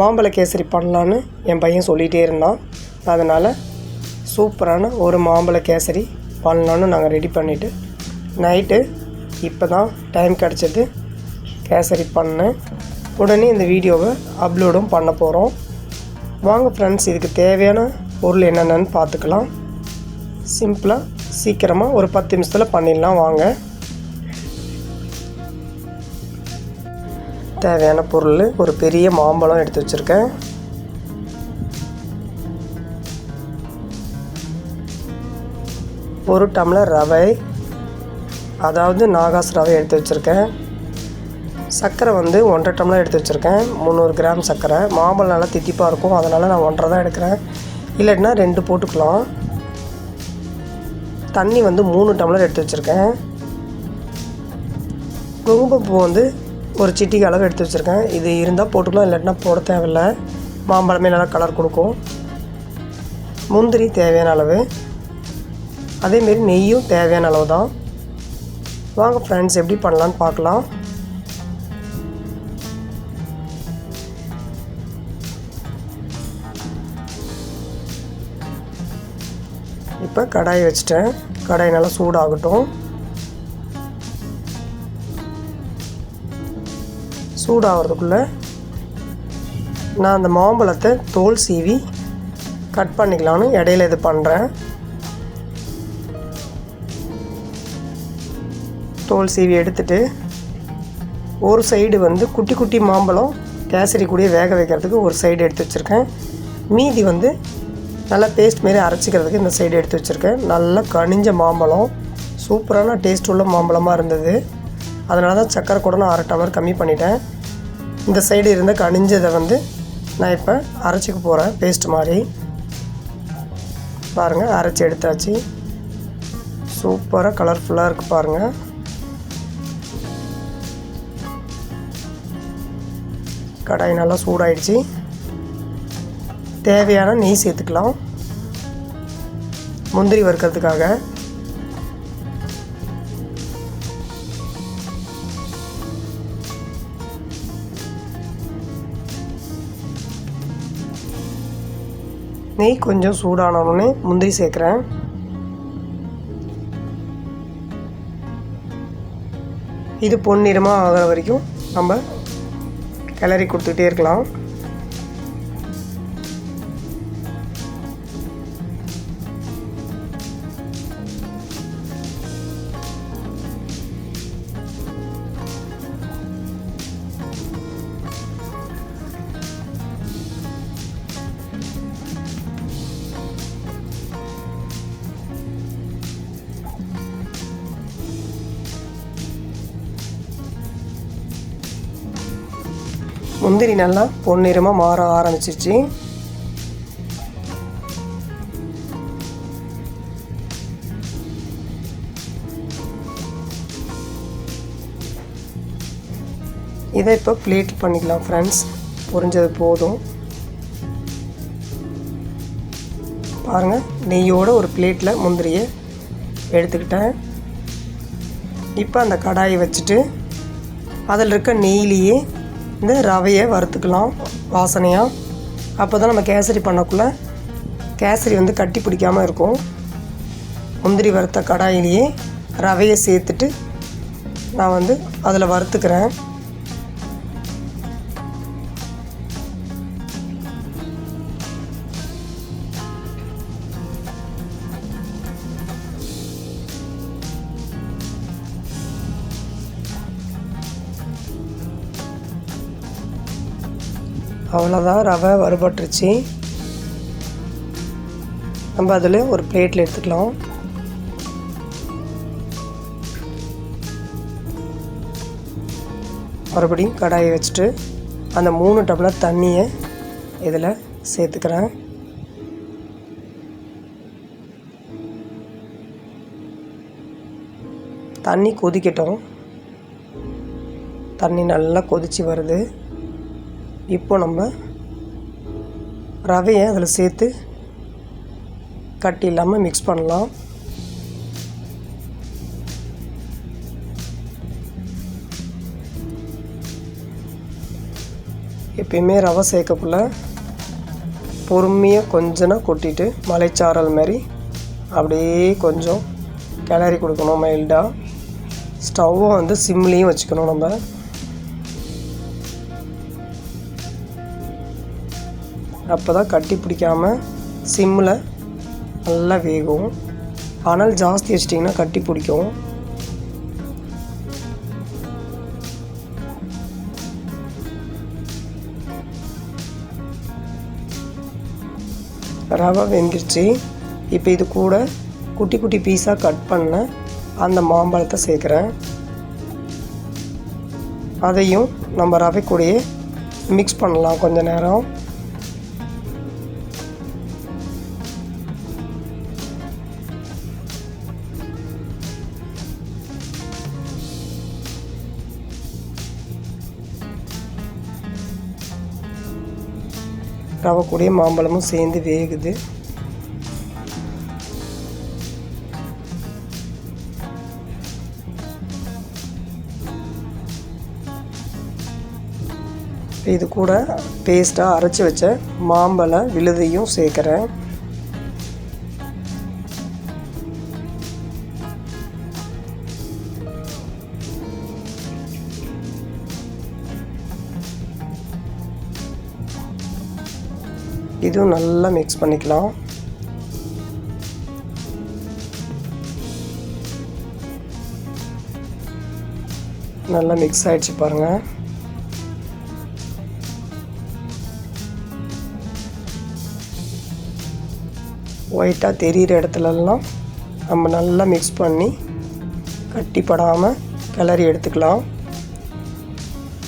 மாம்பழ கேசரி பண்ணலான்னு என் பையன் சொல்லிகிட்டே இருந்தான். அதனால் சூப்பரான ஒரு மாம்பழ கேசரி பண்ணலான்னு நாங்கள் ரெடி பண்ணிவிட்டு நைட்டு இப்போ தான் டைம் கிடச்சிது கேசரி பண்ணேன் உடனே இந்த வீடியோவை அப்லோடும் பண்ண போகிறோம் வாங்க ஃப்ரெண்ட்ஸ் இதுக்கு தேவையான பொருள் என்னென்னு பார்த்துக்கலாம். சிம்பிளாக சீக்கிரமாக ஒரு பத்து நிமிஷத்தில் பண்ணிடலாம் வாங்க. தேவையான பொருள் ஒரு பெரிய மாம்பழம் எடுத்து வச்சுருக்கேன். ஒரு டம்ளர் ரவை அதாவது நாகாஸ் ரவை எடுத்து வச்சுருக்கேன். சர்க்கரை வந்து ஒன்றரை டம்ளர் எடுத்து வச்சுருக்கேன். முந்நூறு கிராம் சர்க்கரை. மாம்பழம் நல்லா தித்திப்பாக இருக்கும். அதனால் நான் ஒன்றரை தான் எடுக்கிறேன். இல்லைன்னா ரெண்டு போட்டுக்கலாம். தண்ணி வந்து மூணு டம்ளர் எடுத்து வச்சுருக்கேன். குங்குமப்பூ வந்து ஒரு சிட்டிக்கு அளவு எடுத்து வச்சுருக்கேன். இது இருந்தால் போட்டுக்கலாம் இல்லாட்டினா போட தேவையில்ல. மாம்பழமே நல்லா கலர் கொடுக்கும். முந்திரி தேவையான அளவு. அதேமாரி நெய்யும் தேவையான அளவு தான். வாங்க ஃப்ரெண்ட்ஸ் எப்படி பண்ணலான்னு பார்க்கலாம். இப்போ கடாய் வச்சுட்டேன். கடாய் நல்லா சூடாகட்டும். சூடாகிறதுக்குள்ளே நான் அந்த மாம்பழத்தை தோல் சீவி கட் பண்ணிக்கலான்னு இடையில இது பண்ணுறேன் தோல் சீவி எடுத்துட்டு ஒரு சைடு வந்து குட்டி குட்டி மாம்பழம் கேசரி கூடிய வேக வைக்கிறதுக்கு ஒரு சைடு எடுத்து வச்சுருக்கேன். மீதி வந்து நல்லா பேஸ்ட் மாரி அரைச்சிக்கிறதுக்கு இந்த சைடு எடுத்து வச்சுருக்கேன். நல்லா கனிஞ்ச மாம்பழம் சூப்பரான டேஸ்ட் உள்ள மாம்பழமாக இருந்தது. அதனால தான் சக்கரை கூட நான் அரை டம்ளர் கம்மி பண்ணிட்டேன். இந்த சைடு இருந்த கனிஞ்சதை வந்து நான் இப்போ அரைச்சிக்க போகிறேன் பேஸ்ட் மாதிரி. பாருங்கள் அரைச்சி எடுத்தாச்சு. சூப்பராக கலர்ஃபுல்லாக இருக்குது பாருங்கள் கடாய் நல்லா சூடாயிடுச்சு. தேவையான நெய் சேர்த்துக்கலாம். முந்திரி வறுக்கிறதுக்காக. நெய் கொஞ்சம் சூடானவுடனே முந்திரி சேர்க்குறேன். இது பொன்னிறமாக ஆகிற வரைக்கும் நம்ம கிளறி கொடுத்துட்டே இருக்கலாம். முந்திரி நல்லா பொன்னிறமாக மாற ஆரம்பிச்சிருச்சு. இதை இப்போ பிளேட் பண்ணிக்கலாம் ஃப்ரெண்ட்ஸ் பொரிஞ்சது போதும். பாருங்கள் நெய்யோட ஒரு பிளேட்டில் முந்திரியை எடுத்துக்கிட்டேன். இப்போ அந்த கடாயை வச்சுட்டு அதில் இருக்க நெய்லேயே இந்த ரவையை வறுத்துக்கலாம் வாசனையாக அப்போ தான் நம்ம கேசரி பண்ணக்குள்ளே கேசரி வந்து கட்டி பிடிக்காமல் இருக்கும். முந்திரி வறுத்த கடாயிலேயே ரவையை சேர்த்துட்டு நான் வந்து அதில் வறுத்துக்கிறேன். அவ்வளோதான் ரவை வறுபட்டுருச்சு. நம்ம அதில் ஒரு பிளேட்டில் எடுத்துக்கலாம். மறுபடியும் கடாயை வச்சுட்டு அந்த மூணு டம்ளர் தண்ணியை இதில் சேர்த்துக்கிறேன். தண்ணி கொதிக்கட்டும். தண்ணி நல்லா கொதித்து வருது. இப்போ நம்ம ரவையை அதில் சேர்த்து கட்டி இல்லாமல் மிக்ஸ் பண்ணலாம். எப்பயுமே ரவை சேர்க்கக்குள்ள பொறுமையாக கொஞ்சனா கொட்டிட்டு மலைச்சாரல் மாதிரி அப்படியே கொஞ்சம் கிளறி கொடுக்கணும் மைல்டாக ஸ்டவ்வை வந்து சிம்லேயும் வச்சுக்கணும் நம்ம. அப்போ தான் கட்டி பிடிக்காமல் சிம்மில் நல்லா வேகும் அனல் ஜாஸ்தி வச்சிட்டிங்கன்னா கட்டி பிடிக்கும் ரவை வெந்துருச்சு. இப்போ இது கூட குட்டி குட்டி பீஸாக கட் பண்ண அந்த மாம்பழத்தை சேர்க்குறேன். அதையும் நம்ம ரவை கூடயே மிக்ஸ் பண்ணலாம் கொஞ்ச நேரம். ரவை கூடயே மாம்பழமும் சேர்ந்து வேகுது. இது கூட பேஸ்ட்டாக அரைச்சி வச்ச மாம்பழ விழுதையும் சேர்க்குறேன். இதுவும் நல்லா மிக்ஸ் பண்ணிக்கலாம். நல்லா மிக்ஸ் ஆகிடுச்சு பாருங்கள் ஒயிட்டாக தெரிகிற இடத்துலலாம் நம்ம நல்லா மிக்ஸ் பண்ணி கட்டிப்படாமல் கிளறி எடுத்துக்கலாம்.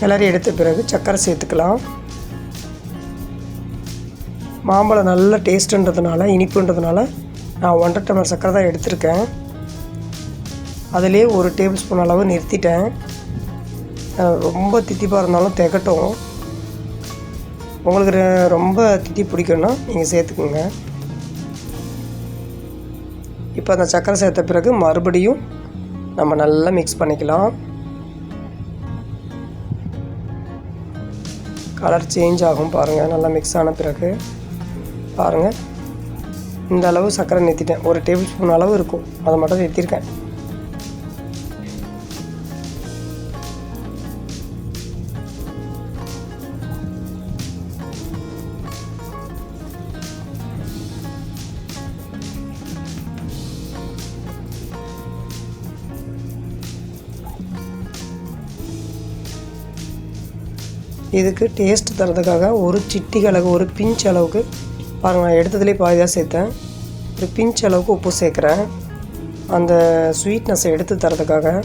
கிளறி எடுத்த பிறகு சர்க்கரை சேர்த்துக்கலாம். மாம்பழம் நல்ல டேஸ்ட்டுன்றதுனால இனிப்புன்றதுனால நான் ஒன்றரை டம்ளர் சர்க்கரை தான் எடுத்திருக்கேன். அதிலே ஒரு டேபிள் ஸ்பூன் அளவு நிறுத்திட்டேன். ரொம்ப தித்திப்பாக இருந்தாலும் திகட்டும். உங்களுக்கு ரொம்ப தித்தி பிடிக்கும்னா நீங்கள் சேர்த்துக்குங்க. இப்போ அந்த சர்க்கரை சேர்த்த பிறகு மறுபடியும் நம்ம நல்லா மிக்ஸ் பண்ணிக்கலாம். கலர் சேஞ்ச் ஆகும் பாருங்கள் நல்லா மிக்ஸ் ஆன பிறகு. பாருங்கள் இந்த அளவு சர்க்கரை நிறுத்திட்டேன். ஒரு டேபிள் ஸ்பூன் அளவு இருக்கும். அதை மட்டும் நிறுத்தியிருக்கேன். இதுக்கு டேஸ்ட் தரதுக்காக ஒரு சிட்டி அளவு ஒரு பிஞ்ச் அளவுக்கு பாருங்கள் நான் எடுத்ததுலேயே பாதியாக சேர்த்தேன். ஒரு பிஞ்ச் அளவுக்கு உப்பு சேர்க்குறேன். அந்த ஸ்வீட்னஸை எடுத்து தரதுக்காக.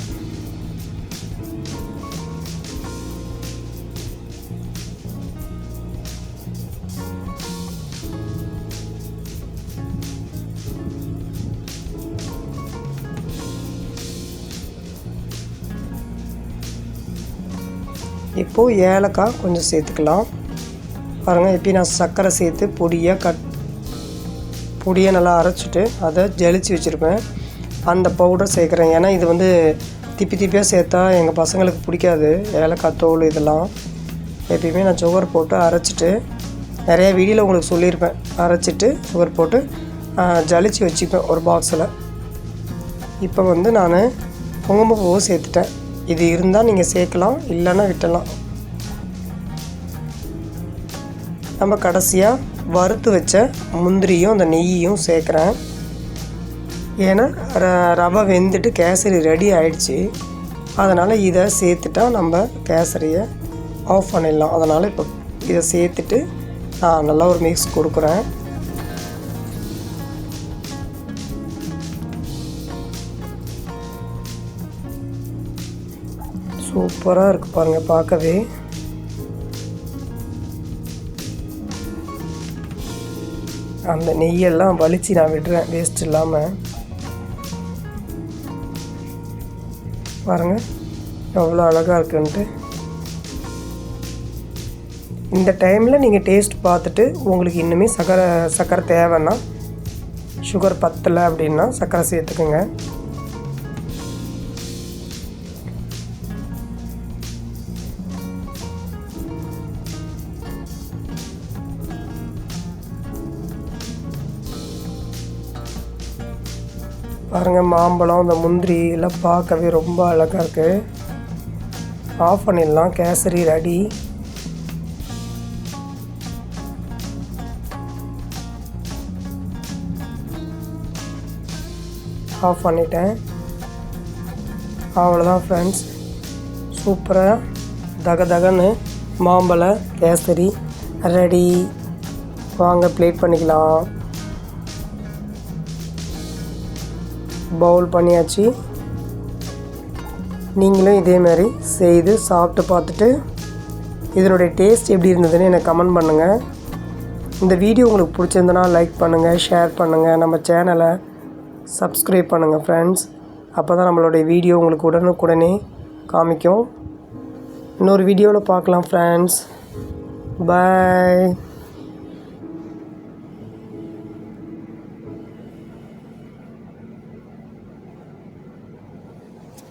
இப்போது ஏலக்காய் கொஞ்சம் சேர்த்துக்கலாம். பாருங்கள் எப்பயும் நான் சர்க்கரை சேர்த்து பொடியாக கட் பொடியை நல்லா அரைச்சிட்டு அதை ஜலிச்சு வச்சுருப்பேன். அந்த பவுடர் சேர்க்குறேன். ஏன்னா இது வந்து திப்பி திப்பியாக சேர்த்தா எங்கள் பசங்களுக்கு பிடிக்காது. ஏலக்காய் தோல் இதெல்லாம். எப்பயுமே நான் சுகர் போட்டு அரைச்சிட்டு நிறைய வீடியோவில் உங்களுக்கு சொல்லியிருப்பேன். அரைச்சிட்டு சுகர் போட்டு ஜலிச்சு வச்சுப்பேன் ஒரு பாக்ஸில் இப்போ வந்து நான் குங்குமப்பூவை சேர்த்துட்டேன். இது இருந்தால் நீங்கள் சேர்க்கலாம் இல்லைன்னா விட்டலாம் நம்ம கடைசியாக வறுத்து வச்ச முந்திரியும் அந்த நெய்யும் சேர்க்குறேன். ஏன்னா ர ரவை வெந்துட்டு கேசரி ரெடி ஆயிடுச்சு. அதனால் இதை சேர்த்துட்டா நம்ம கேசரியை ஆஃப் பண்ணிடலாம். அதனால் இப்போ இதை சேர்த்துட்டு நான் நல்லா ஒரு மிக்ஸ் கொடுக்குறேன். சூப்பராக இருக்குது பாருங்கள் பார்க்கவே. அந்த நெய்யெல்லாம் வலிச்சு நான் விடுறேன் வேஸ்ட் இல்லாமல் பாருங்கள் எவ்வளோ அழகாக இருக்குன்ட்டு. இந்த டைமில் நீங்கள் டேஸ்ட் பார்த்துட்டு உங்களுக்கு இன்னுமே சக்கரை சக்கரை தேவைன்னா சுகர் பத்தலை அப்படின்னா சக்கரை சேர்த்துக்குங்க. பாருங்கள் மாம்பழம் இந்த முந்திரி எல்லாம் பார்க்கவே ரொம்ப அழகாக இருக்குது ஆஃப் பண்ணிடலாம் கேசரி ரெடி. ஆஃப் பண்ணிட்டேன். அவ்வளோதான் ஃப்ரெண்ட்ஸ் சூப்பராக தக தகன்னு மாம்பழ கேசரி ரெடி. வாங்க ப்ளேட் பண்ணிக்கலாம். பவுல் பண்ணியாச்சு. நீங்களும் இதே மாதிரி செய்து சாப்பிட்டு பார்த்துட்டு இதனுடைய டேஸ்ட் எப்படி இருந்ததுன்னு எனக்கு கமெண்ட் பண்ணுங்கள் இந்த வீடியோ உங்களுக்கு பிடிச்சிருந்தனா லைக் பண்ணுங்கள் ஷேர் பண்ணுங்கள் நம்ம சேனலை சப்ஸ்கிரைப் பண்ணுங்கள் ஃப்ரெண்ட்ஸ் அப்போ தான் நம்மளுடைய வீடியோ உங்களுக்கு உடனுக்குடனே காமிக்கும். இன்னொரு வீடியோவில் பார்க்கலாம் ஃப்ரெண்ட்ஸ் பாய்